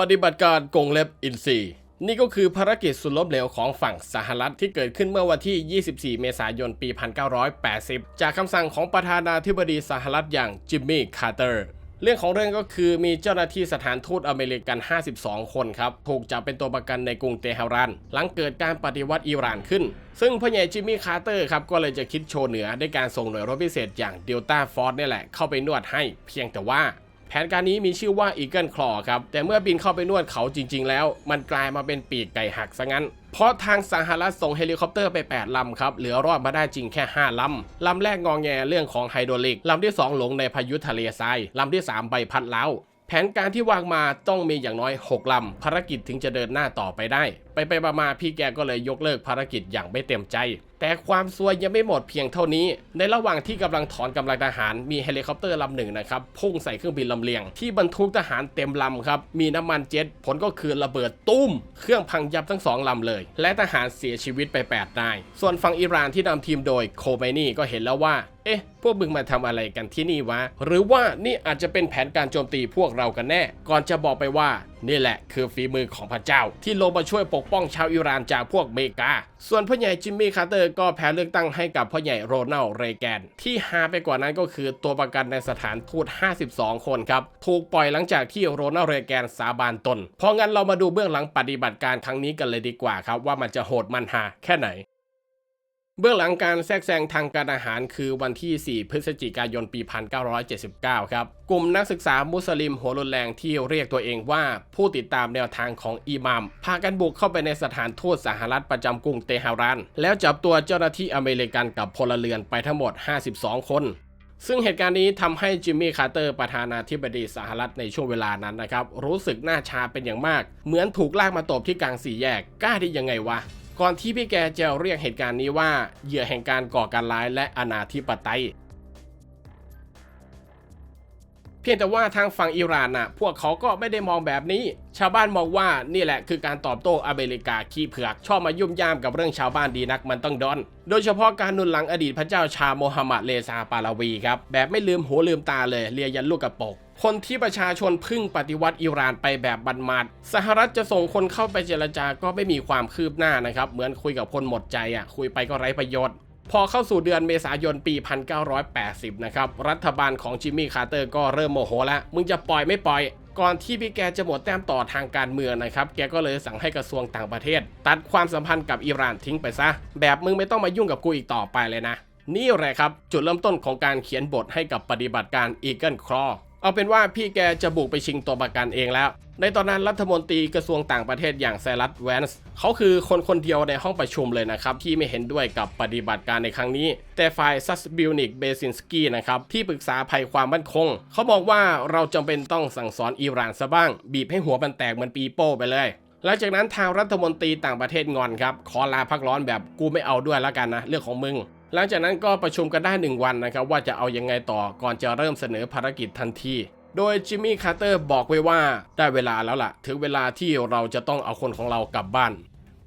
ปฏิบัติการกงเล็บอินซีนี่ก็คือภารกิจสุดล้มเหลวของฝั่งสหรัฐที่เกิดขึ้นเมื่อวันที่ 24 เมษายน ปี 1980 จากคำสั่งของประธานาธิบดีสหรัฐอย่างจิมมี่ คาร์เตอร์ เรื่องของเรื่องก็คือมีเจ้าหน้าที่สถานทูตอเมริกัน 52 คนครับ ถูกจับเป็นตัวประกันในกรุงเตหะรัน หลังเกิดการปฏิวัติอิหร่านขึ้น ซึ่งพ่อใหญ่จิมมี่ คาร์เตอร์ครับ ก็เลยจะคิดโชว์เหนือด้วยการส่งหน่วยรบพิเศษอย่างเดลต้าฟอร์นี่แหละเข้าไปนวดให้ เพียงแต่ว่า แผนการนี้มีชื่อว่า Eagle Claw ครับ แต่เมื่อบินเข้าไปนวดเขาจริง ๆ แล้ว มันกลายมาเป็นปีกไก่หักซะงั้น เพราะทางสหรัฐส่งเฮลิคอปเตอร์ไป 8 ลำครับ เหลือรอดมาได้จริงแค่ 5 ลำ ลำแรกงองแงเรื่องของไฮโดรลิก ลำที่ 2 หลงในพายุทะเลทราย ลำที่ 3 ใบพัดแล้วแผนการที่วางมาต้องมีอย่างน้อย 6 ลำ ภารกิจถึงจะเดินหน้าต่อไปได้ ไปไปมาๆพี่แกก็เลยยกเลิกภารกิจอย่างไม่เต็มใจ แต่ความซวยยังไม่หมดเพียงเท่านี้ ในระหว่างที่กำลังถอนกำลังทหารมีเฮลิคอปเตอร์ลำหนึ่งนะครับพุ่งใส่เครื่องบินลำเลียง ที่บรรทุกทหารเต็มลำครับมีน้ำมันเจ็ตผลก็คือระเบิดตุ้ม เครื่องพังยับทั้งสองลำเลย และทหารเสียชีวิตไป8นายส่วนฝั่งอิหร่านที่นำทีมโดยโคเมนี่ก็เห็นแล้วว่า เอ๊ะ พวกมึงมาทำอะไรกันที่นี่วะ หรือว่านี่อาจจะเป็นแผนการโจมตีพวกเรากันแน่ ก่อนจะบอกไปว่า นี่แหละคือฝีมือของพระเจ้า ที่ลงมาช่วยปกป้องชาวอิหร่านจากพวกเมกา ส่วนพ่อใหญ่จิมมี่คาร์เตอร์ก็แพ้เลือกตั้งให้กับพ่อใหญ่โรนัลเรแกน ที่ฮาไปกว่านั้นก็คือตัวประกันในสถานทูต 52 คนครับ ถูกปล่อยหลังจากที่โรนัลเรแกนสาบานตน เพราะงั้นเรามาดูเบื้องหลังปฏิบัติการครั้งนี้กันเลยดีกว่าครับว่ามันจะโหดมันฮาแค่ไหน เบื้องหลังการแทรกแซงทางการอาหารคือวันที่ 4 พฤศจิกายนปี 1979 ครับ กลุ่มนักศึกษามุสลิมหัวรุนแรงที่เรียกตัวเองว่าผู้ติดตามแนวทางของอิหมามพากันบุกเข้าไปในสถานทูตสหรัฐประจำกรุงเตหะรัน แล้วจับตัวเจ้าหน้าที่อเมริกันกับพลเรือนไปทั้งหมด 52 คน ซึ่งเหตุการณ์นี้ทำให้จิมมี่คาร์เตอร์ประธานาธิบดีสหรัฐในช่วงเวลานั้นนะครับรู้สึกหน้าชาเป็นอย่างมาก เหมือนถูกลากมาตบที่กลางสี่แยกกล้าได้ยังไงวะ ก่อนที่พี่แกจะเรียกเหตุการณ์นี้ว่าเหยื่อแห่งการก่อการร้ายและอนาธิปไตย เพียงแต่ว่าทางฝั่งอิหร่านน่ะ พวกเขาก็ไม่ได้มองแบบนี้ ชาวบ้านมองว่านี่แหละคือการตอบโต้อเมริกาขี้เผือกชอบมายุ่มย่ามกับเรื่องชาวบ้านดีนักมันต้องดอน โดยเฉพาะการนุนหลังอดีตพระเจ้าชาโมฮัมหมัดเลซาปาลาวีครับ แบบไม่ลืมหูลืมตาเลยเลียยันลูกกระปกคนที่ประชาชนพึ่งปฏิวัติอิหร่านไปแบบบันมาดสหรัฐจะส่งคนเข้าไปเจรจาก็ไม่มีความคืบหน้านะครับ เหมือนคุยกับคนหมดใจอะ คุยไปก็ไร้ประโยชน์ พอเข้าสู่เดือนเมษายนปี 1980 นะครับ รัฐบาลของจิมมี่คาร์เตอร์ก็เริ่มโมโหแล้ว มึงจะปล่อยไม่ปล่อย ก่อนที่พี่แกจะหมดแต้มต่อทางการเมืองนะครับ แกก็เลยสั่งให้กระทรวงต่างประเทศ ตัดความสัมพันธ์กับอิหร่านทิ้งไปซะ แบบมึงไม่ต้องมายุ่งกับกูอีกต่อไปเลยนะ นี่แหละครับ จุดเริ่มต้นของการเขียนบทให้กับปฏิบัติการ Eagle Claw เอาเป็นว่าพี่แกจะบุกไปชิงตัวประกันเองแล้ว ในตอนนั้นรัฐมนตรีกระทรวงต่างประเทศอย่างไซรัสแวนส์เขาคือคนคนเดียวในห้องประชุมเลยนะครับ ที่ไม่เห็นด้วยกับปฏิบัติการในครั้งนี้ แต่ฝ่ายซัสบิลนิกเบซินสกี้นะครับ ที่ปรึกษาภัยความมั่นคง เขาบอกว่าเราจำเป็นต้องสั่งสอนอิหร่านซะบ้าง บีบให้หัวมันแตกเหมือนปีโป้ไปเลยหลังจากนั้นทางรัฐมนตรีต่างประเทศงอนครับ ขอลาพักร้อนแบบกูไม่เอาด้วยแล้วกันนะ เรื่องของมึง หลังจากนั้นก็ประชุมกันได้ 1 วันนะครับว่าจะเอายังไงต่อก่อนจะเริ่มเสนอภารกิจทันทีโดยจิมมี่คาร์เตอร์บอกไว้ว่าได้เวลาแล้วล่ะ ถึงเวลาที่เราจะต้องเอาคนของเรากลับบ้าน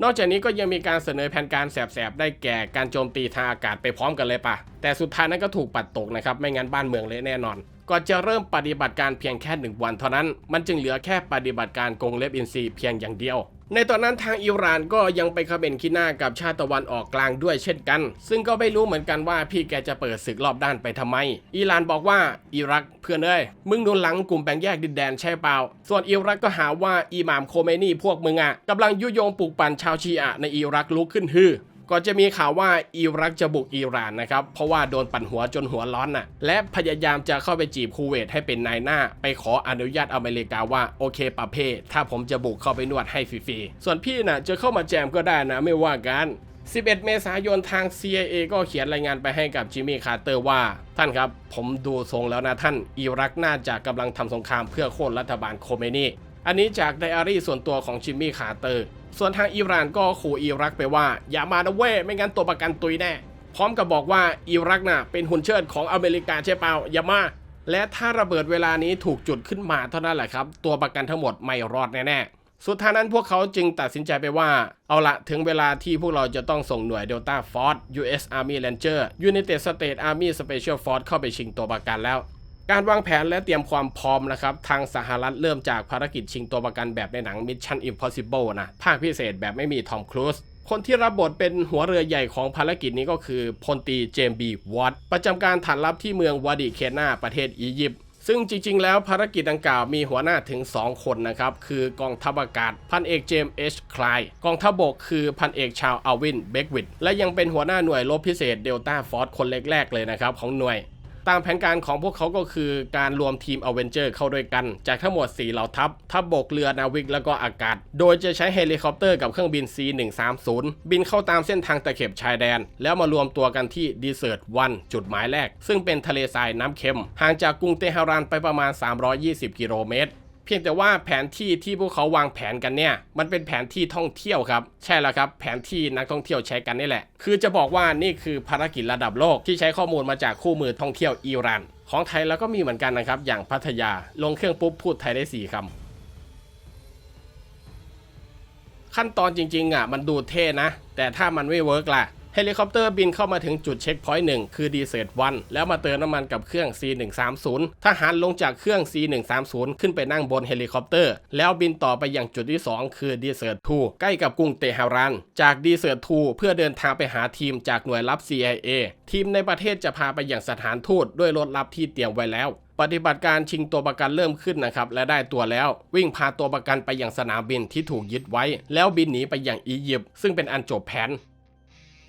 นอกจากนี้ก็ยังมีการเสนอแผนการแสบๆ ได้แก่การโจมตีทางอากาศไปพร้อมกันเลยปะแต่สุดท้ายนั้นก็ถูกปัดตกนะครับ ไม่งั้นบ้านเมืองเละแน่นอน ก่อนจะเริ่มปฏิบัติการเพียงแค่หนึ่งวันเท่านั้น มันจึงเหลือแค่ปฏิบัติการกงเล็บอินทรีเพียงอย่างเดียว ในตอนนั้นทางอิหร่านก็ยังไปเขม่นขี้หน้ากับชาติตะวันออกกลางด้วยเช่นกัน ซึ่งก็ไม่รู้เหมือนกันว่าพี่แกจะเปิดศึกรอบด้านไปทำไม อิหร่านบอกว่าอิรักเพื่อนเอ้ยมึงหนุนหลังกลุ่มแบ่งแยกดินแดนใช่เปล่า ส่วนอิรักก็หาว่าอิหม่ามโคเมนีพวกมึงอะกำลังยุยงปลุกปั่นชาวชีอะในอิรักลุกขึ้นฮือ ก่อนจะมีข่าวว่าอิรักจะบุกอิหร่านนะครับ เพราะว่าโดนปั่นหัวจนหัวร้อนน่ะ และพยายามจะเข้าไปจีบคูเวตให้เป็นนายหน้า ไปขออนุญาตอเมริกาว่าโอเคปะเพ ถ้าผมจะบุกเข้าไปนวดให้ฟรีๆ ส่วนพี่น่ะจะเข้ามาแจมก็ได้นะไม่ว่ากัน11 เมษายนทาง CIA ก็เขียนรายงานไปให้กับจิมมี่คาร์เตอร์ว่า ท่านครับ ผมดูทรงแล้วนะท่านอิรักน่าจะกำลังทำสงครามเพื่อโค่นรัฐบาลโคเมนีอันนี้จากไดอารี่ส่วนตัวของจิมมี่คาร์เตอร์ ส่วนทางอิหร่านก็ขู่อิรักไปว่า อย่ามานะเว้ยไม่งั้นตัวประกันตุยแน่ พร้อมกับบอกว่าอิรักน่ะเป็นหุ่นเชิดของอเมริกาใช่เปล่าอย่ามาและถ้าระเบิดเวลานี้ถูกจุดขึ้นมาเท่านั้นแหละครับ ตัวประกันทั้งหมดไม่รอดแน่ๆสุดท้ายนั้นพวกเขาจึงตัดสินใจไปว่า เอาละถึงเวลาที่พวกเราจะต้องส่งหน่วย Delta Force US Army Ranger United States Army Special Force เข้าไปชิงตัวประกันแล้ว การวางแผนและเตรียมความพร้อมนะครับ ทางสหรัฐเริ่มจากภารกิจชิงตัวประกันแบบในหนัง Mission Impossible นะ ภาคพิเศษแบบไม่มีทอมครูซคนที่รับบทเป็นหัวเรือใหญ่ของภารกิจนี้ก็คือพลตีเจมบีวอตประจำการฐานลับที่เมืองวาดิเคนาประเทศอียิปต์ซึ่งจริง ๆ แล้วภารกิจดังกล่าวมีหัวหน้าถึง 2 คนนะครับ คือกองทัพอากาศ พันเอกเจมส์เอชคลายกองทัพบกคือพันเอกชาวอัลวินเบกวิดและยังเป็นหัวหน้าหน่วยรบพิเศษเดลต้าฟอร์สคนแรกๆเลยนะครับของหน่วย ตามแผนการของพวกเขาก็คือการรวมทีมอเวนเจอร์เข้าด้วยกัน จากทั้งหมด 4 เหล่าทัพ ทัพบกเรือนาวิกแล้วก็อากาศ โดยจะใช้เฮลิคอปเตอร์กับเครื่องบิน C130 บินเข้าตามเส้นทางตะเข็บชายแดน แล้วมารวมตัวกันที่ดีเซิร์ตวันจุดหมายแรก ซึ่งเป็นทะเลทรายน้ำเค็ม ห่างจากกรุงเตหะรานไปประมาณ 320 กิโลเมตร เพียงแต่ว่าแผนที่ที่พวกเขาวางแผนกันเนี่ย มันเป็นแผนที่ท่องเที่ยวครับ ใช่แล้วครับ แผนที่นักท่องเที่ยวใช้กันนี่แหละ คือจะบอกว่านี่คือภารกิจระดับโลกที่ใช้ข้อมูลมาจากคู่มือท่องเที่ยวอิหร่านของไทยแล้วก็มีเหมือนกันนะครับ อย่างพัทยา ลงเครื่องปุ๊บพูดไทยได้ 4คำขั้นตอนจริงๆอะมันดูเท่นะ แต่ถ้ามันไม่เวิร์กล่ะ เฮลิคอปเตอร์บินเข้ามาถึงจุดเช็คพอยต์หนึ่งคือดีเซตวันแล้วมาเติมน้ำมันกับเครื่อง C130 ทหารลงจากเครื่อง C130 ขึ้นไปนั่งบนเฮลิคอปเตอร์ แล้วบินต่อไปอยังจุดที่ 2 คือดีเซต2ใกล้กับกรุงเตหะรานจากดีเซต2เพื่อเดินทางไปหาทีมจากหน่วยลับ CIA ทีมในประเทศจะพาไปอยังสถานทูตด้วยรถลับที่เตรียมไว้แล้วปฏิบัติการชิงตัวประกันเริ่มขึ้นนะครับและได้ตัวแล้ว วิ่งพาตัวประกันไปยังสนามบินที่ถูกยึดไว้ แล้วบินหนีไปยังอียิปต์ซึ่งเป็นอันจบแผน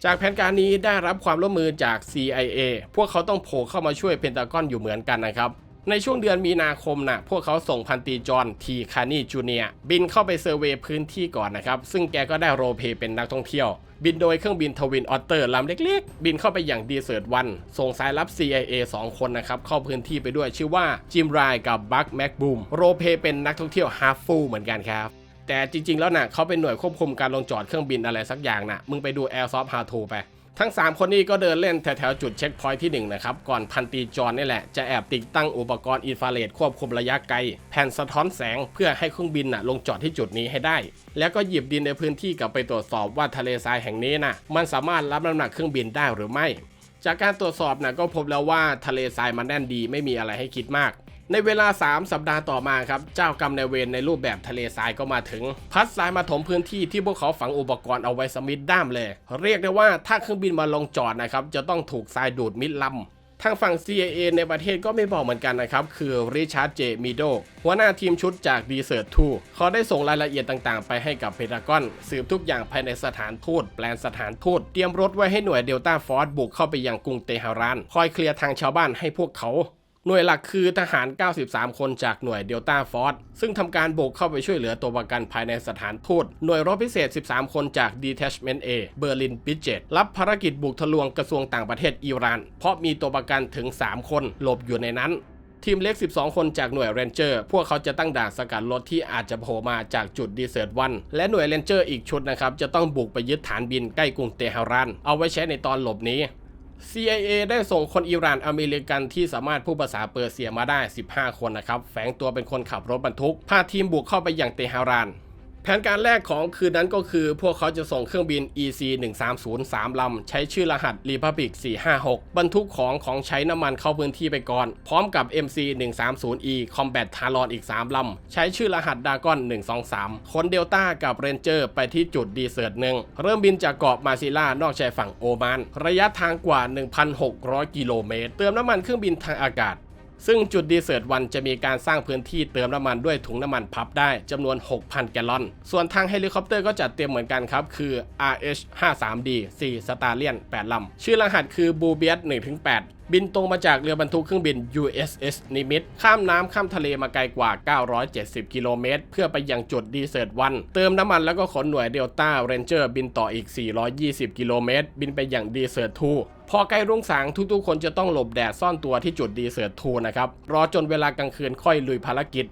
จากแผนการนี้ได้รับความร่วมมือจาก CIA พวกเขาต้องโผล่เข้ามาช่วยเพนตากอนอยู่เหมือนกันนะครับ ในช่วงเดือนมีนาคมนะพวกเขาส่งพันตีจอห์นทีคานีจูเนียบินเข้าไปเซอร์เวย์พื้นที่ก่อนนะครับ ซึ่งแกก็ได้โรเพเป็นนักท่องเที่ยว บินโดยเครื่องบินทวินออตเตอร์ลำเล็กๆ บินเข้าไปอย่างดีเซ r ร์ตวัน ส่งสายลับ CIA 2 คนนะครับเข้าพื้นที่ไปด้วยชื่อว่าจิมไรกับบัคแม็กบูมโรเพเป็นนักท่องเที่ยวฮาฟฟูเหมือนกันครับ แต่จริง ๆ แล้วนะ่ะเขาเป็นหน่วยควบคุมการลงจอดเครื่องบินอะไรสักอย่างนะ่ะ มึงไปดู Air Soft How to ไป ทั้ง 3 คนนี้ก็เดินเล่นแถวๆจุดเช็คพอยท์ที่ 1 นะครับ ก่อนพันตีจอนนี่แหละ จะแอบติดตั้งอุปกรณ์อินฟราเรดควบคุมระยะไกล แผ่นสะท้อนแสงเพื่อให้เครื่องบินน่ะลงจอดที่จุดนี้ให้ได้ แล้วก็หยิบดินในพื้นที่กลับไปตรวจสอบว่าทะเลทรายแห่งนี้น่ะมันสามารถรับน้ำหนักเครื่องบินได้หรือไม่จากการตรวจสอบนะก็พบแล้วว่าทะเลทรายมันแน่นดีไม่มีอะไรให้คิดมาก ในเวลา 3 สัปดาห์ต่อมาครับ เจ้ากรรมนายเวรในรูปแบบทะเลทรายก็มาถึง พัดทรายมาถมพื้นที่ที่พวกเขาฝังอุปกรณ์เอาไว้สมิธด้ามเลย เรียกได้ว่าถ้าเครื่องบินมาลงจอดนะครับจะต้องถูกทรายดูดมิดลำทางฝั่ง CIA ในประเทศก็ไม่บอกเหมือนกันนะครับ คือริชาร์ด เจ มิโด หัวหน้าทีมชุดจากดีเซ r ร์ต2เขาได้ส่งรายละเอียดต่างๆ ไปให้กับเพนทากอน สืบทุกอย่างภายในสถานทูต แปลนสถานทูต เตรียมรถไว้ให้หน่วยเดลต้าฟอร์สบุกเข้าไปยังกรุงเตหะราน คอยเคลียร์ทางชาวบ้านให้พวกเขา หน่วยหลักคือทหาร 93 คนจากหน่วยเดลต้าฟอร์สซึ่งทำการบุกเข้าไปช่วยเหลือตัวประกันภายในสถานทูตหน่วยรบพิเศษ 13 คนจาก Detachment A เบอร์ลินบิเจตรับภารกิจบุกทะลวงกระทรวงต่างประเทศอิหร่าน เพราะมีตัวประกันถึง 3 คนหลบอยู่ในนั้นทีมเล็ก 12 คนจากหน่วยเรนเจอร์ พวกเขาจะตั้งด่านสกัดรถที่อาจจะโผล่มาจากจุดดีเซ r ร์ตวัน และหน่วยเรนเจอร์อีกชุดนะครับ จะต้องบุกไปยึดฐานบินใกล้กรุงเตหะราน เอาไว้ใช้ในตอนหลบนี้ CIA ได้ส่งคนอิหร่านอเมริกันที่สามารถพูดภาษาเปอร์เซียมาได้ 15 คนนะครับ แฝงตัวเป็นคนขับรถบรรทุก พาทีมบุกเข้าไปอย่างเตหะราน ผนการแรกของคืนนั้นก็คือ พวกเขาจะส่งเครื่องบิน EC 1303ลำ ใช้ชื่อรหัส Republic 456 บรรทุกของของใช้น้ำมันเข้าพื้นที่ไปก่อน พร้อมกับ MC 130E Combat Talon อีก 3ลำ ใช้ชื่อรหัส Dragon 123 คนเดลต้ากับเรนเจอร์ไปที่จุดดีเซิร์ตหนึ่ง เริ่มบินจากเกาะมาซิล่านอกชายฝั่งโอมาน ระยะทางกว่า 1,600 กิโลเมตร เติมน้ำมันเครื่องบินทางอากาศ ซึ่งจุดดีเซิร์ตวันจะมีการสร้างพื้นที่เติมน้ำมันด้วยถุงน้ำมันพับได้จำนวน 6,000 แกลลอน ส่วนทางเฮลิคอปเตอร์ก็จัดเตรียมเหมือนกันครับ คือ RH 53D 4 Stallion 8ลำ ชื่อรหัสคือ b u b i e t 1-8 บินตรงมาจากเรือบรรทุกเครื่องบิน USS Nimitz ข้ามน้ำข้ามทะเลมาไกลกว่า 970 กิโลเมตร เพื่อไปยังจุดดีเซิร์ตวัน เติมน้ำมันแล้วก็ขนหน่วยเดลต้าเรนเจอร์บินต่ออีก 420 กิโลเมตร บินไปยังดีเซิร์ต2พอใกล้รุ่งสางทุกๆ คนจะต้องหลบแดดซ่อนตัวที่จุดดีเซิร์ต2นะครับ รอจนเวลากลางคืนค่อยลุยภารกิจ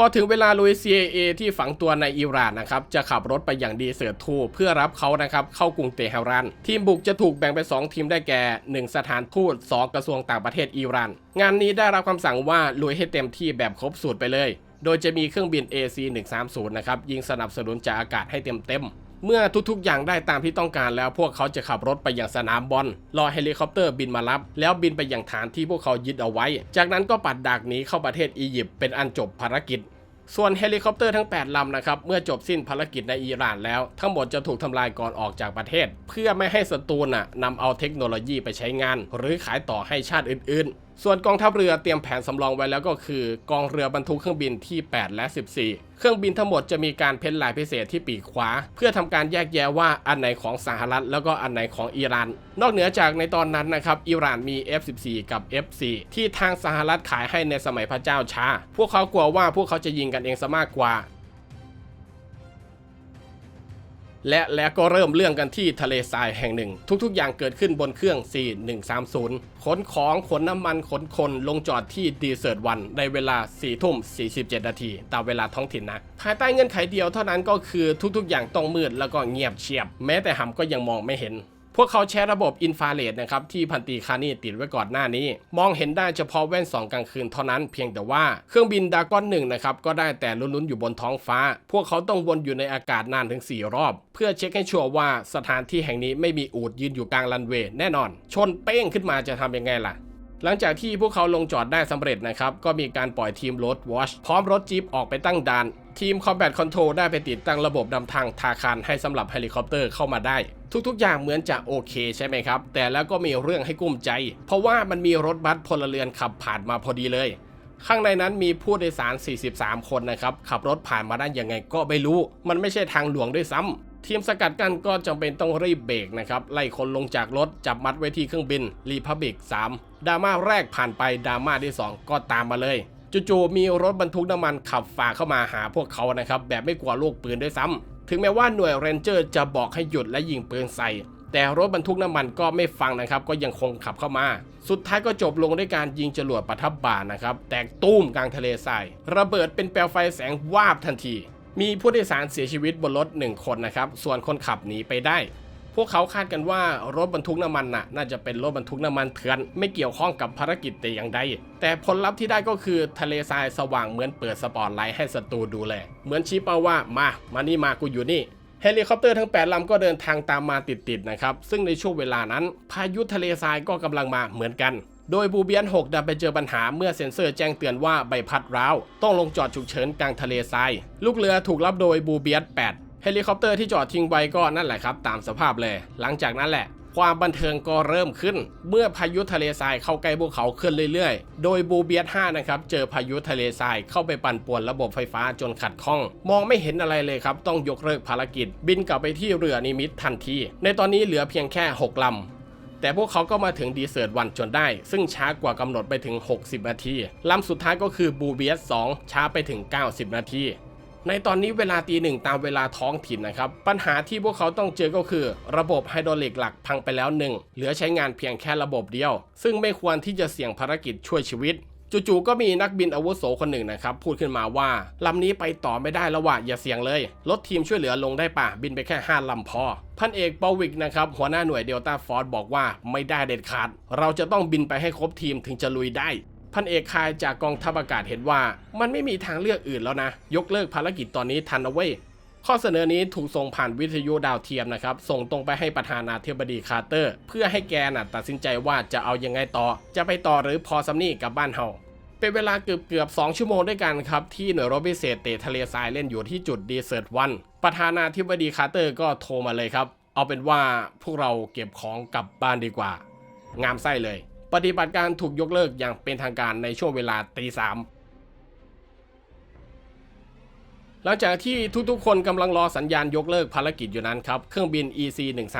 พอถึงเวลาลุย CIA ที่ฝังตัวในอิหร่านนะครับจะขับรถไปอย่างดีเซ r ร์ทูเพื่อรับเขานะครับเข้ากรุงเตหะรัน ทีมบุกจะถูกแบ่งเป็น 2 ทีมได้แก่ 1 สถานทูต2กระทรวงต่างประเทศอิหร่าน งานนี้ได้รับคำสั่งว่าลุยให้เต็มที่แบบครบสูตรไปเลย โดยจะมีเครื่องบิน AC 130นะครับยิงสนับสนุนจากอากาศให้เต็มเต็มๆ เมื่อทุกๆ อย่างได้ตามที่ต้องการแล้วพวกเขาจะขับรถไปยังสนามบอลรอเฮลิคอปเตอร์บินมารับ แล้วบินไปยังฐานที่พวกเขายึดเอาไว้ จากนั้นก็ปัดดากหนีเข้าประเทศอียิปต์เป็นอันจบภารกิจส่วนเฮลิคอปเตอร์ทั้ง 8 ลำนะครับ เมื่อจบสิ้นภารกิจในอิหร่านแล้ว ทั้งหมดจะถูกทำลายก่อนออกจากประเทศ เพื่อไม่ให้ศัตรูน่ะนำเอาเทคโนโลยีไปใช้งาน หรือขายต่อให้ชาติอื่นๆ ส่วนกองทัพเรือเตรียมแผนสำรองไว้แล้วก็คือ กองเรือบรรทุกเครื่องบินที่ 8 และ 14 เครื่องบินทั้งหมดจะมีการเพ้นลายพิเศษที่ปีกขวา เพื่อทำการแยกแยะว่าอันไหนของสหรัฐแล้วก็อันไหนของอิหร่าน นอกเหนือจากในตอนนั้นนะครับอิหร่านมี F14 กับ F4 ที่ทางสหรัฐขายให้ในสมัยพระเจ้าชา พวกเขากลัวว่าพวกเขาจะยิงกันเองซะมากกว่า และแล้วก็เริ่มเรื่องกันที่ทะเลทรายแห่งหนึ่ง ทุกๆ อย่างเกิดขึ้นบนเครื่อง 4130 ขนของขนน้ำมันขนคนลงจอดที่ดีเซิร์ตวันในเวลา4ทุ่ม47 นาที ตามเวลาท้องถิ่นนะ ภายใต้เงื่อนไขเดียวเท่านั้นก็คือทุกๆ อย่างต้องมืดแล้วก็เงียบเชียบ แม้แต่หำก็ยังมองไม่เห็น พวกเขาใช้ระบบอินฟราเรดนะครับที่พันตีคานี่ติดไว้ก่อนหน้านี้ มองเห็นได้เฉพาะแว่นสองกลางคืนเท่านั้นเพียงแต่ว่าเครื่องบินดากอนหนึ่งนะครับก็ได้แต่ลุ้นๆอยู่บนท้องฟ้า พวกเขาต้องวนอยู่ในอากาศนานถึง 4 รอบ เพื่อเช็คให้ชัวร์ว่าสถานที่แห่งนี้ไม่มีอูดยืนอยู่กลางรันเวย์แน่นอน ชนเป้งขึ้นมาจะทำยังไงล่ะหลังจากที่พวกเขาลงจอดได้สำเร็จนะครับ ก็มีการปล่อยทีมรถวอชพร้อมรถจี๊ปออกไปตั้งด่าน ทีม Combat Control ได้ไปติดตั้งระบบนำทางทาคารให้สำหรับเฮลิคอปเตอร์เข้ามาได้ ทุกๆ อย่างเหมือนจะโอเคใช่ไหมครับ แต่แล้วก็มีเรื่องให้กุ้มใจ เพราะว่ามันมีรถบัสพลเรือนขับผ่านมาพอดีเลย ข้างในนั้นมีผู้โดยสาร 43 คนนะครับ ขับรถผ่านมาได้ยังไงก็ไม่รู้ มันไม่ใช่ทางหลวงด้วยซ้ำทีมสกัดกันก็จำเป็นต้องรีบเบรกนะครับ ไล่คนลงจากรถจับมัดไว้ที่เครื่องบินรีพับบิก3ดราม่าแรกผ่านไปดราม่าที่ 2 ก็ตามมาเลยจู่ๆมีรถบรรทุกน้ำมันขับฝ่าเข้ามาหาพวกเขานะครับแบบไม่กลัวลูกปืนด้วยซ้ำ ถึงแม้ว่าหน่วยเรนเจอร์จะบอกให้หยุดและยิงปืนใส่ แต่รถบรรทุกน้ำมันก็ไม่ฟังนะครับ ก็ยังคงขับเข้ามา สุดท้ายก็จบลงด้วยการยิงจรวดประทับบ่านะครับ แตกตุ้มกลางทะเลทราย ระเบิดเป็นเปลวไฟแสงวาบทันที มีผู้โดยสารเสียชีวิตบนรถหนึ่งคนนะครับ ส่วนคนขับหนีไปได้ พวกเขาคาดกันว่ารถบรรทุกน้ำมันน่ะน่าจะเป็นรถบรรทุกน้ำมันเถื่อนไม่เกี่ยวข้องกับภารกิจแต่อย่างใดแต่ผลลัพธ์ที่ได้ก็คือทะเลทรายสว่างเหมือนเปิดสปอตไลท์ให้ศัตรูดูแลเหมือนชี้เป้าว่ามามานี่มากูอยู่นี่เฮลิคอปเตอร์ทั้ง 8 ลำก็เดินทางตามมาติดๆนะครับ ซึ่งในช่วงเวลานั้น พายุทะเลทรายก็กำลังมาเหมือนกัน โดยบูเบียน 6 ดันไปเจอปัญหาเมื่อเซ็นเซอร์แจ้งเตือนว่าใบพัดร้าว ต้องลงจอดฉุกเฉินกลางทะเลทราย ลูกเรือถูกรับโดยบูเบียน 8 เฮลิคอปเตอร์ที่จอดทิ้งไว้ก็นั่นแหละครับ ตามสภาพเลย หลังจากนั้นแหละ ความบันเทิงก็เริ่มขึ้น เมื่อพายุทะเลทรายเข้าใกล้พวกเขาขึ้นเรื่อยๆ โดยบูเบียส5นะครับเจอพายุทะเลทรายเข้าไปปั่นป่วนระบบไฟฟ้าจนขัดข้อง มองไม่เห็นอะไรเลยครับ ต้องยกเลิกภารกิจ บินกลับไปที่เรือนิมิตทันที ในตอนนี้เหลือเพียงแค่ 6ลำแต่พวกเขาก็มาถึงดีเซิร์ตวันจนได้ ซึ่งช้ากว่ากำหนดไปถึง 60 นาทีลำสุดท้ายก็คือบูเบียส2ช้าไปถึง 90 นาที ในตอนนี้เวลาตีหนึ่งตามเวลาท้องถิ่นนะครับ ปัญหาที่พวกเขาต้องเจอก็คือ ระบบไฮดรอลิกหลักพังไปแล้วหนึ่งเหลือใช้งานเพียงแค่ระบบเดียว ซึ่งไม่ควรที่จะเสี่ยงภารกิจช่วยชีวิตจู่ๆก็มีนักบินอาวุโสคนหนึ่งนะครับ พูดขึ้นมาว่าลำนี้ไปต่อไม่ได้แล้วว่ะอย่าเสี่ยงเลย ลดทีมช่วยเหลือลงได้ป่ะ บินไปแค่ 5 ลำพอ พันเอกปวิกนะครับ หัวหน้าหน่วยเดลต้าฟอร์สบอกว่าไม่ได้เด็ดขาด เราจะต้องบินไปให้ครบทีมถึงจะลุยได้ พันเอกคายจากกองทัพอากาศเห็นว่า มันไม่มีทางเลือกอื่นแล้วนะ ยกเลิกภารกิจตอนนี้ทันนะเว้ยข้อเสนอนี้ถูกส่งผ่านวิทยุดาวเทียมนะครับ ส่งตรงไปให้ประธานาธิบดีคาร์เตอร์ เพื่อให้แกน่ะตัดสินใจว่าจะเอายังไงต่อ จะไปต่อหรือพอสำนี่กลับบ้านเฮาเป็นเวลาเกือบเกือบๆ2ชั่วโมงด้วยกันครับ ที่หน่วยรบพิเศษเตะทะเลทรายเล่นอยู่ที่จุดดีเซิร์ตวันประธานาธิบดีคาร์เตอร์ก็โทรมาเลยครับ เอาเป็นว่าพวกเราเก็บของกลับบ้านดีกว่า งามไส้เลย ปฏิบัติการถูกยกเลิกอย่างเป็นทางการในช่วงเวลาตีสามหลังจากที่ทุกๆ คนกำลังรอสัญญาณยกเลิกภารกิจอยู่นั้นครับเครื่องบิน EC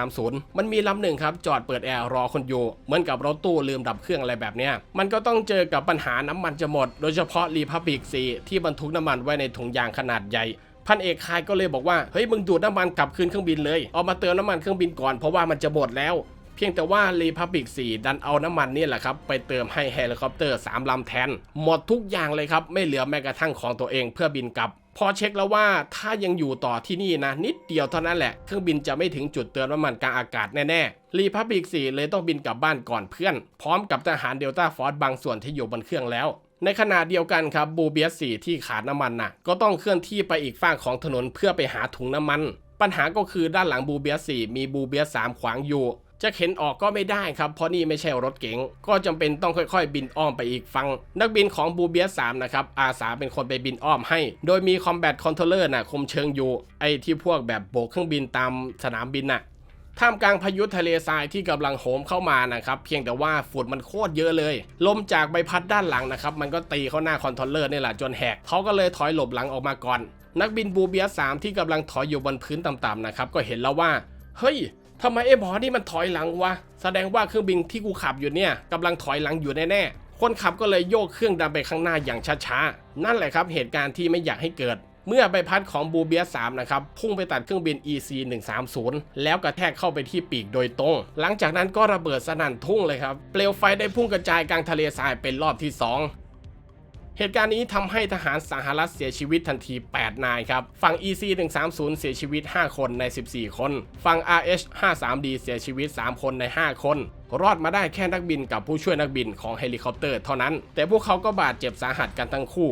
130มันมีลำหนึ่งครับจอดเปิดแอร์รอคนอยู่ เหมือนกับรถตู้ลืมดับเครื่องอะไรแบบเนี้ยมันก็ต้องเจอกับปัญหาน้ำมันจะหมด โดยเฉพาะรีพับบิกซีที่บรรทุกน้ำมันไว้ในถุงยางขนาดใหญ่พันเอกคายก็เลยบอกว่าเฮ้ยมึงดูดน้ำมันกลับคืนเครื่องบินเลยเอามาเติมน้ำมันเครื่องบินก่อนเพราะว่ามันจะหมดแล้ว เพียงแต่ว่า Republic 4 ดันเอาน้ำมันนี่แหละครับ ไปเติมให้เฮลิคอปเตอร์ 3 ลำแทน หมดทุกอย่างเลยครับ ไม่เหลือแม้กระทั่งของตัวเองเพื่อบินกลับพอเช็คแล้วว่าถ้ายังอยู่ต่อที่นี่นะ นิดเดียวเท่านั้นแหละ เครื่องบินจะไม่ถึงจุดเติมน้ำมันกลางอากาศแน่ๆ Republic 4เลยต้องบินกลับบ้านก่อนเพื่อน พร้อมกับทหารเดลต้าฟอร์บางส่วนที่อยู่บนเครื่องแล้ว ในขณะเดียวกันครับบูเบียส4ที่ขาดน้ำมันน่ะ ก็ต้องเคลื่อนที่ไปอีกฝั่งของถนนเพื่อไปหาถุงน้ำมัน ปัญหาก็คือด้านหลังบูเบียส4มีบูเบียส3ขวางอยู่ จะเข็นออกก็ไม่ได้ครับ เพราะนี่ไม่ใช่รถเก๋งก็จำเป็นต้องค่อยๆ บินอ้อมไปอีกฝั่งนักบินของบูเบียส3นะครับอาสาเป็นคนไปบินอ้อมให้ โดยมีคอมแบทคอนโทรลเลอร์น่ะคมเชิงอยู่ ไอ้ที่พวกแบบโบกเครื่องบินตามสนามบินน่ะท่ามกลางพายุทะเลทรายที่กำลังโหมเข้ามานะครับเพียงแต่ว่าฝุ่นมันโคตรเยอะเลย ลมจากใบพัดด้านหลังนะครับมันก็ตีเข้าหน้าคอนโทรลเลอร์นี่แหละจนแหกเขาก็เลยถอยหลบหลังออกมาก่อน นักบินบูเบียสามที่กำลังถอยอยู่บนพื้นต่ำๆนะครับก็เห็นแล้วว่าเฮ้ย ทำไมไอ้บอนี่มันถอยหลังวะ แสดงว่าเครื่องบินที่กูขับอยู่เนี่ยกำลังถอยหลังอยู่แน่ๆ คนขับก็เลยโยกเครื่องดันไปข้างหน้าอย่างช้าๆ นั่นแหละครับเหตุการณ์ที่ไม่อยากให้เกิด เมื่อใบพัดของบูเบียส3นะครับ พุ่งไปตัดเครื่องบิน EC 130แล้วกระแทกเข้าไปที่ปีกโดยตรง หลังจากนั้นก็ระเบิดสนั่นทุ่งเลยครับ เปลวไฟได้พุ่งกระจายกลางทะเลทรายเป็นรอบที่ 2 เหตุการณ์นี้ทำให้ทหารสหรัฐเสียชีวิตทันที 8 นายครับ ฝั่ง EC 130เสียชีวิต 5 คนใน 14 คน ฝั่ง RH 53D เสียชีวิต 3 คนใน 5 คน รอดมาได้แค่นักบินกับผู้ช่วยนักบินของเฮลิคอปเตอร์เท่านั้น แต่พวกเขาก็บาดเจ็บสาหัสกันทั้งคู่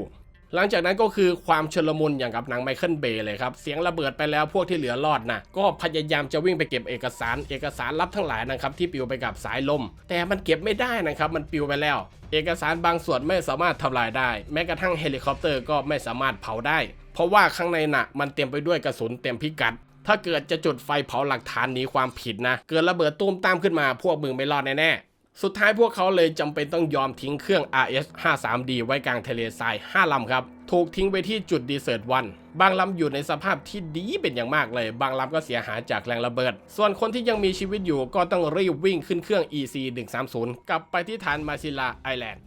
หลังจากนั้นก็คือความชลมุนอย่างกับหนังไมเคิลเบย์เลยครับ เสียงระเบิดไปแล้วพวกที่เหลือรอดนะก็พยายามจะวิ่งไปเก็บเอกสาร เอกสารลับทั้งหลายนะครับที่ปลิวไปกับสายลม แต่มันเก็บไม่ได้นะครับ มันปลิวไปแล้ว เอกสารบางส่วนไม่สามารถทำลายได้ แม้กระทั่งเฮลิคอปเตอร์ก็ไม่สามารถเผาได้ เพราะว่าข้างในน่ะมันเต็มไปด้วยกระสุนเต็มพิกัดถ้าเกิดจะจุดไฟเผาหลักฐานหนีความผิดนะ เกิดระเบิดตูมตามขึ้นมาพวกมึงไม่รอดแน่ๆ สุดท้ายพวกเขาเลยจำเป็นต้องยอมทิ้งเครื่อง RS 53D ไว้กลางทะเลทราย 5 ลำครับ ถูกทิ้งไปที่จุดดีเซิร์ตวัน บางลำอยู่ในสภาพที่ดีเป็นอย่างมากเลย บางลำก็เสียหายจากแรงระเบิด ส่วนคนที่ยังมีชีวิตอยู่ก็ต้องรีบวิ่งขึ้นเครื่อง EC 130กลับไปที่ฐานมาซิลาไอแลนด์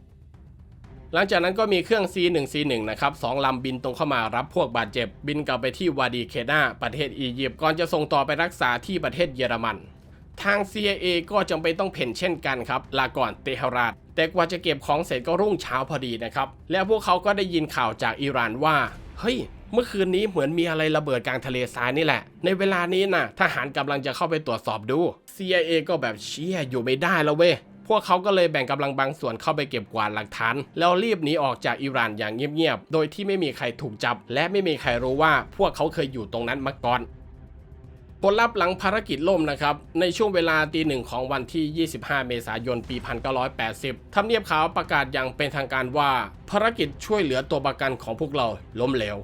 หลังจากนั้นก็มีเครื่อง C1 C1 นะครับสองลำบินตรงเข้ามารับพวกบาดเจ็บ บินกลับไปที่วาดีเคนาประเทศอียิปต์ก่อนจะส่งต่อไปรักษาที่ประเทศเยอรมัน ทาง CIA ก็จำเป็นต้องเพ่นเช่นกันครับลาก่อนเตหราดแต่กว่าจะเก็บของเสร็จก็รุ่งเช้าพอดีนะครับ แล้วพวกเขาก็ได้ยินข่าวจากอิหร่านว่า เฮ้ย เมื่อคืนนี้เหมือนมีอะไรระเบิดกลางทะเลทรายนี่แหละ ในเวลานี้นะทหารกำลังจะเข้าไปตรวจสอบดู CIA ก็แบบเชี่ยอยู่ไม่ได้แล้วเว้ยพวกเขาก็เลยแบ่งกำลังบางส่วนเข้าไปเก็บกวาดหลักฐาน แล้วรีบหนีออกจากอิหร่านอย่างเงียบๆ โดยที่ไม่มีใครถูกจับ และไม่มีใครรู้ว่าพวกเขาเคยอยู่ตรงนั้นมาก่อน ผลลัพธ์หลังภารกิจล่มนะครับ ในช่วงเวลาตีหนึ่งของวันที่ 25 เมษายน ปี 1980ทำเนียบขาวประกาศอย่างเป็นทางการว่า ภารกิจช่วยเหลือตัวประกันของพวกเราล้มเหลว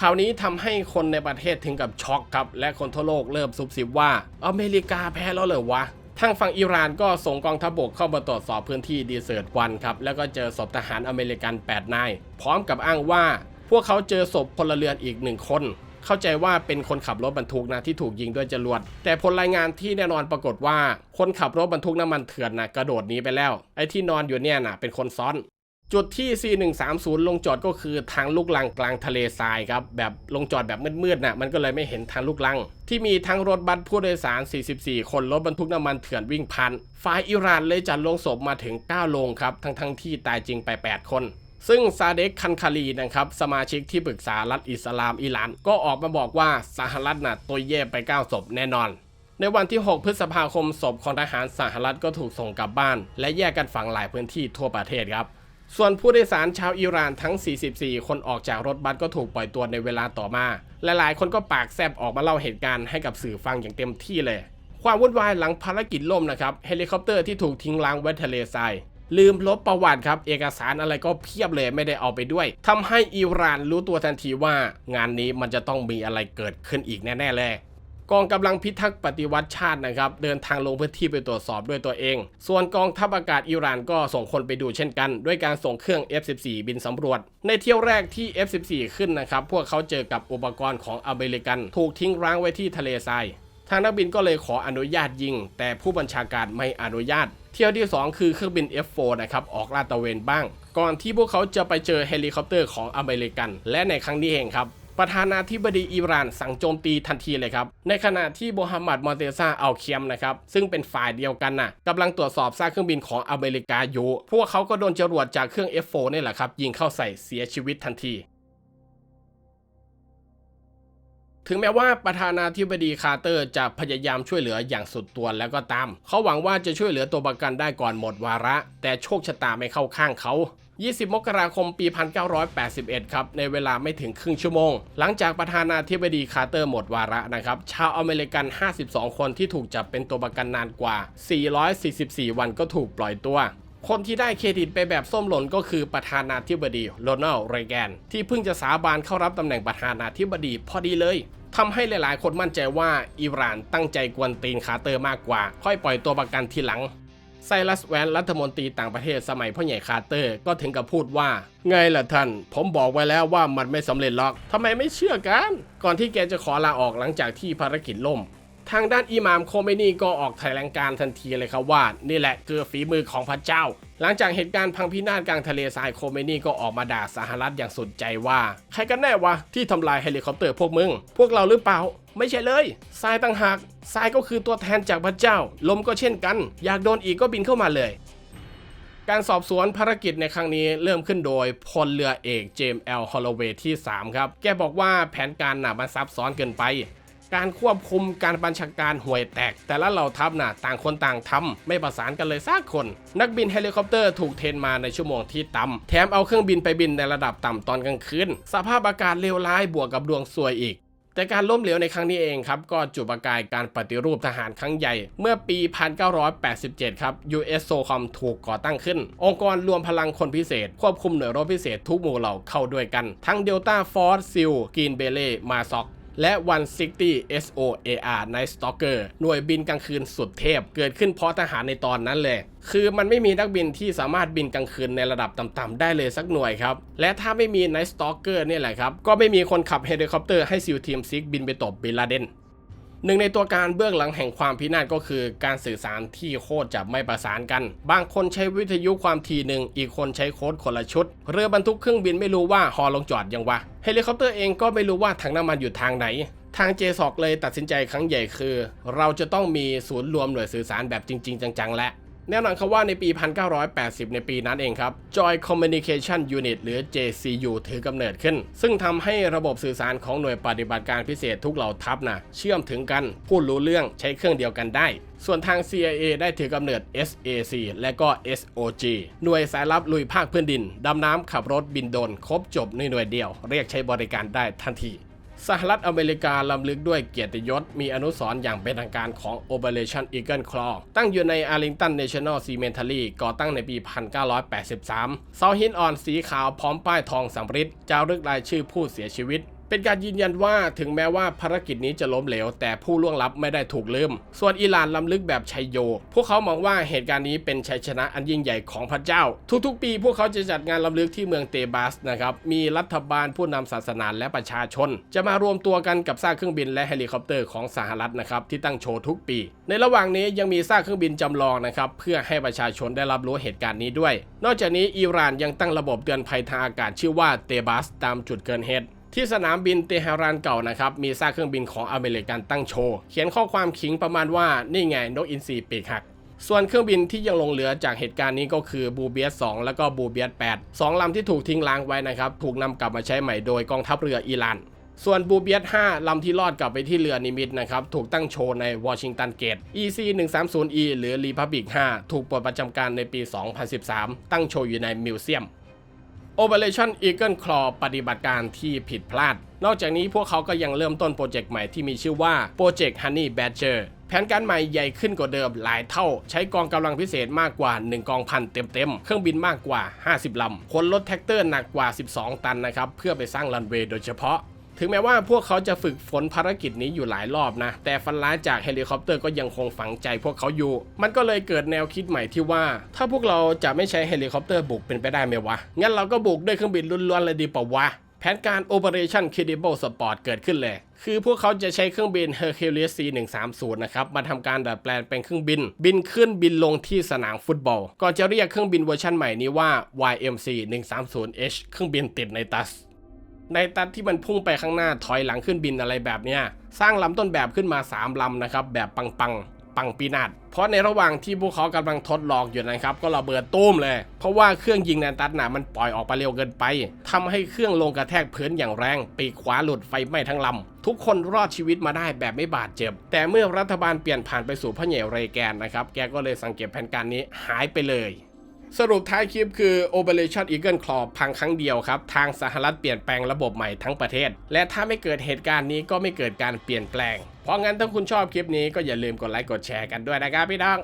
ข่าวนี้ทำให้คนในประเทศถึงกับช็อกครับ และคนทั่วโลกเริ่มซุบซิบว่า อเมริกาแพ้แล้วเหรอวะทางฝั่งอิหร่านก็ส่งกองทัพบกเข้ามาตรวจสอบพื้นที่ดีเซิร์ตวันครับ แล้วก็เจอศพทหารอเมริกัน 8 นาย พร้อมกับอ้างว่า พวกเขาเจอศพพลเรือนอีกหนึ่งคน เข้าใจว่าเป็นคนขับรถบรรทุกนะที่ถูกยิงด้วยจรวดแต่ผลรายงานที่แน่นอนปรากฏว่าคนขับรถบรรทุกน้ำมันเถื่อนนะกระโดดหนีไปแล้ว ไอ้ที่นอนอยู่เนี่ยนะเป็นคนซ้อน จุดที่ C130 ลงจอดก็คือทางลูกลังกลางทะเลทรายครับแบบลงจอดแบบมืดๆนะมันก็เลยไม่เห็นทางลูกลัง ที่มีทั้งรถบัสผู้โดยสาร 44 คนรถบรรทุกน้ำมันเถื่อนวิ่งพันฝ่ายอิหร่านเลยจัดลงศพมาถึง 9 โลงครับทั้งๆที่ตายจริงไป 8 คน ซึ่งซาเด็กคันคารีนะครับสมาชิกที่ปรึกษารัฐอิสลามอิหร่านก็ออกมาบอกว่าสหรัฐน่ะตัวแย่ไป9ศพแน่นอน ในวันที่ 6 พฤษภาคมศพของทหารสหรัฐก็ถูกส่งกลับบ้าน และแยกกันฝังหลายพื้นที่ทั่วประเทศครับ ส่วนผู้โดยสารชาวอิหร่านทั้ง 44 คนออกจากรถบัสก็ถูกปล่อยตัวในเวลาต่อมาหลายๆคนก็ปากแซบออกมาเล่าเหตุการณ์ให้กับสื่อฟังอย่างเต็มที่เลย ความวุ่นวายหลังภารกิจล่มนะครับเฮลิคอปเตอร์ที่ถูกทิ้งล้างไว้ทะเลทราย ลืมลบประวัติครับ เอกสารอะไรก็เพียบเลยไม่ได้เอาไปด้วยทำให้อิหร่านรู้ตัวทันทีว่างานนี้มันจะต้องมีอะไรเกิดขึ้นอีกแน่ๆเลยกองกำลังพิทักษ์ปฏิวัติชาตินะครับ เดินทางลงพื้นที่ไปตรวจสอบด้วยตัวเอง ส่วนกองทัพอากาศอิหร่านก็ส่งคนไปดูเช่นกัน ด้วยการส่งเครื่อง F14 บินสำรวจ ในเที่ยวแรกที่ F14 ขึ้นนะครับ พวกเขาเจอกับอุปกรณ์ของอเมริกัน ถูกทิ้งร้างไว้ที่ทะเลทราย ทางนักบินก็เลยขออนุญาตยิง แต่ผู้บัญชาการไม่อนุญาต เที่ยวที่ 2 คือเครื่องบิน F4 นะครับออกลาดตระเวนบ้าง ก่อนที่พวกเขาจะไปเจอเฮลิคอปเตอร์ของอเมริกัน และในครั้งนี้เองครับประธานาธิบดีอิหร่านสั่งโจมตีทันทีเลยครับ ในขณะที่โมฮัมหมัดมอนเตซาอัลเคียมนะครับ ซึ่งเป็นฝ่ายเดียวกันน่ะกำลังตรวจสอบซากเครื่องบินของอเมริกาอยู่ พวกเขาก็โดนจรวดจากเครื่อง F4 นี่แหละครับ ยิงเข้าใส่เสียชีวิตทันที ถึงแม้ว่าประธานาธิบดีคาร์เตอร์จะพยายามช่วยเหลืออย่างสุดตัวแล้วก็ตาม เขาหวังว่าจะช่วยเหลือตัวประกันได้ก่อนหมดวาระ แต่โชคชะตาไม่เข้าข้างเขา20 มกราคม ปี 1981 ครับ ในเวลาไม่ถึงครึ่งชั่วโมง หลังจากประธานาธิบดีคาร์เตอร์หมดวาระนะครับ ชาวอเมริกัน 52 คนที่ถูกจับเป็นตัวประกันนานกว่า 444 วันก็ถูกปล่อยตัว คนที่ได้เครดิตไปแบบส้มหล่นก็คือประธานาธิบดีโรนัลด์ เรแกน ที่เพิ่งจะสาบานเข้ารับตำแหน่งประธานาธิบดีพอดีเลย ทำให้หลายๆ คนมั่นใจว่าอิหร่านตั้งใจกวนตีนคาเตอร์มากกว่า ค่อยปล่อยตัวประกันทีหลังไซรัสแวนรัฐมนตรีต่างประเทศสมัยพ่อใหญ่คาร์เตอร์ก็ถึงกับพูดว่า ไงล่ะท่าน ผมบอกไว้แล้วว่ามันไม่สำเร็จหรอกทำไมไม่เชื่อกัน ก่อนที่แกจะขอลาออกหลังจากที่ภารกิจล่ม ทางด้านอิหม่ามโคเมนีก็ออกแถลงการทันทีเลยครับว่า นี่แหละคือฝีมือของพระเจ้า หลังจากเหตุการณ์พังพินาศกลางทะเลทรายโคเมนีก็ออกมาด่าสหรัฐอย่างสุดใจว่า ใครกันแน่วะที่ทำลายเฮลิคอปเตอร์พวกมึง พวกเราหรือเปล่า ไม่ใช่เลยทรายต่างหากทรายก็คือตัวแทนจากพระเจ้า ลมก็เช่นกัน อยากโดนอีกก็บินเข้ามาเลยการสอบสวนภารกิจในครั้งนี้เริ่มขึ้นโดยพลเรือเอกเจมส์แอลฮอลโลเวย์ที่ 3 ครับ แกบอกว่าแผนการน่ะมันซับซ้อนเกินไป การควบคุมการบัญชาการห่วยแตก แต่ละเหล่าทัพน่ะต่างคนต่างทำไม่ประสานกันเลยสักคน นักบินเฮลิคอปเตอร์ถูกเทนมาในชั่วโมงที่ต่ำแถมเอาเครื่องบินไปบินในระดับต่ำตอนกลางคืนสภาพอากาศเลวร้ายบวกกับดวงซวยอีกแต่การล้มเหลวในครั้งนี้เองครับ ก็จุดประกายการปฏิรูปทหารครั้งใหญ่ เมื่อปี 1987 ครับ US SOCOM ถูกก่อตั้งขึ้น องค์กรรวมพลังคนพิเศษ ควบคุมหน่วยรบพิเศษทุกหมู่เหล่าเข้าด้วยกัน ทั้ง Delta Force SEAL Green Beret Marsoc และ 160 SOAR Night Stalker หน่วยบินกลางคืนสุดเทพ เกิดขึ้นเพราะทหารในตอนนั้นเลย คือมันไม่มีนักบินที่สามารถบินกลางคืนในระดับต่ำๆได้เลยสักหน่วยครับ และถ้าไม่มี Night Stalker เนี่ยแหละครับ ก็ไม่มีคนขับเฮลิคอปเตอร์ให้ซิลทีมซิกบินไปตบบินลาเดนหนึ่งในตัวการเบื้องหลังแห่งความพินาศก็คือการสื่อสารที่โคตรจะไม่ประสานกัน บางคนใช้วิทยุความถี่หนึ่งอีกคนใช้โค้ดคนละชุด เรือบรรทุกเครื่องบินไม่รู้ว่าฮอลงจอดยังวะ เฮลิคอปเตอร์เองก็ไม่รู้ว่าถังน้ำมันอยู่ทางไหน ทางเจสอกเลยตัดสินใจครั้งใหญ่คือ เราจะต้องมีศูนย์รวมหน่วยสื่อสารแบบจริง ๆ จังๆและ แน่นอนครับว่าในปี 1980 ในปีนั้นเองครับ Joy Communication Unit หรือ JCU ถือกำเนิดขึ้น ซึ่งทำให้ระบบสื่อสารของหน่วยปฏิบัติการพิเศษทุกเหล่าทัพนะเชื่อมถึงกัน พูดรู้เรื่องใช้เครื่องเดียวกันได้ ส่วนทาง CIA ได้ถือกำเนิด SAC และก็ SOG หน่วยสายลับลุยภาคพื้นดิน ดำน้ำขับรถบินโดน ครบจบในหน่วยเดียว เรียกใช้บริการได้ทันที สหรัฐอเมริกาลำลึกด้วยเกียรติยศ มีอนุสรณ์อย่างเป็นทางการของ Operation Eagle Claw ตั้งอยู่ใน Arlington National Cemetery ก่อตั้งในปี 1983 เสาหินอ่อนสีขาวพร้อมป้ายทองสำริดจารึกรายชื่อผู้เสียชีวิต เป็นการยืนยันว่าถึงแม้ว่าภารกิจนี้จะล้มเหลว แต่ผู้ล่วงลับไม่ได้ถูกลืม ส่วนอิหร่านลำลึกแบบชัยโย พวกเขามองว่าเหตุการณ์นี้เป็นชัยชนะอันยิ่งใหญ่ของพระเจ้า ทุกๆ ปีพวกเขาจะจัดงานลำลึกที่เมืองเตบัสนะครับ มีรัฐบาลผู้นำศาสนาและประชาชน จะมารวมตัวกันกับซากเครื่องบินและเฮลิคอปเตอร์ของสหรัฐนะครับที่ตั้งโชว์ทุกปี ในระหว่างนี้ยังมีซากเครื่องบินจำลองนะครับเพื่อให้ประชาชนได้รับรู้เหตุการณ์นี้ด้วย นอกจากนี้อิหร่านยังตั้งระบบเตือนภัยทางอากาศชื่อว่าเตบัสตามจุดเกิดเหตุ ที่สนามบินเตหะรานเก่านะครับมีซากเครื่องบินของอเมริกันตั้งโชว์ เขียนข้อความขิงประมาณว่านี่ไงนกอินทรีปีกหักส่วนเครื่องบินที่ยังลงเหลือจากเหตุการณ์นี้ก็คือบูเบียส2แล้วก็บูเบียส8สองลำที่ถูกทิ้งล้างไว้นะครับถูกนำกลับมาใช้ใหม่โดยกองทัพเรืออิหร่าน ส่วนบูเบียส5ลำที่รอดกลับไปที่เรือนิมิตนะครับถูกตั้งโชว์ในวอชิงตันเกต EC 130E หรือ Republic 5 ถูกปลดประจำการในปี 2013 ตั้งโชว์อยู่ในมิวเซียม Operation Eagle Claw ปฏิบัติการที่ผิดพลาด นอกจากนี้พวกเขาก็ยังเริ่มต้นโปรเจกต์ใหม่ที่มีชื่อว่า Project Honey Badger แผนการใหม่ใหญ่ขึ้นกว่าเดิมหลายเท่า ใช้กองกำลังพิเศษมากกว่า 1 กองพันเต็มๆ เครื่องบินมากกว่า 50ลำคนรถแท็กเตอร์หนักกว่า 12 ตันนะครับ เพื่อไปสร้างรันเวย์โดยเฉพาะ ถึงแม้ว่าพวกเขาจะฝึกฝนภารกิจนี้อยู่หลายรอบนะ แต่ฟันร้ายจากเฮลิคอปเตอร์ก็ยังคงฝังใจพวกเขาอยู่ มันก็เลยเกิดแนวคิดใหม่ที่ว่า ถ้าพวกเราจะไม่ใช้เฮลิคอปเตอร์บุกเป็นไปได้ไหมวะ งั้นเราก็บุกด้วยเครื่องบินล้วนๆเลยดีปล่าวะแผนการ Operation Credible Sport เกิดขึ้นเลย คือพวกเขาจะใช้เครื่องบิน Hercules C130 นะครับ มาทำการดัดแปลงเป็นเครื่องบิน บินขึ้นบินลงที่สนามฟุตบอล ก่อนจะเรียกเครื่องบินเวอร์ชันใหม่นี้ว่า YMC 130H เครื่องบินติดในตัส ในตัดที่มันพุ่งไปข้างหน้าถอยหลังขึ้นบินอะไรแบบเนี้ยสร้างลำต้นแบบขึ้นมา 3ลำนะครับแบบปังปังๆปังปีนาดเพราะในระหว่างที่พวกเขากำลังทดลองอยู่นะครับ ก็ระเบิดตุ้มเลย เพราะว่าเครื่องยิงในตัดหนามันปล่อยออกไปเร็วเกินไปทำให้เครื่องลงกระแทกพื้นอย่างแรง ปีกขวาหลุดไฟไหม้ทั้งลำทุกคนรอดชีวิตมาได้แบบไม่บาดเจ็บ แต่เมื่อรัฐบาลเปลี่ยนผ่านไปสู่พระเหยเรแกนนะครับ แกก็เลยสังเกตแผนการนี้หายไปเลย สรุปท้ายคลิปคือ Operation Eagle Claw พังครั้งเดียวครับ ทางสหรัฐเปลี่ยนแปลงระบบใหม่ทั้งประเทศ และถ้าไม่เกิดเหตุการณ์นี้ก็ไม่เกิดการเปลี่ยนแปลง เพราะงั้นถ้าคุณชอบคลิปนี้ก็อย่าลืมกดไลค์กดแชร์กันด้วยนะครับพี่น้อง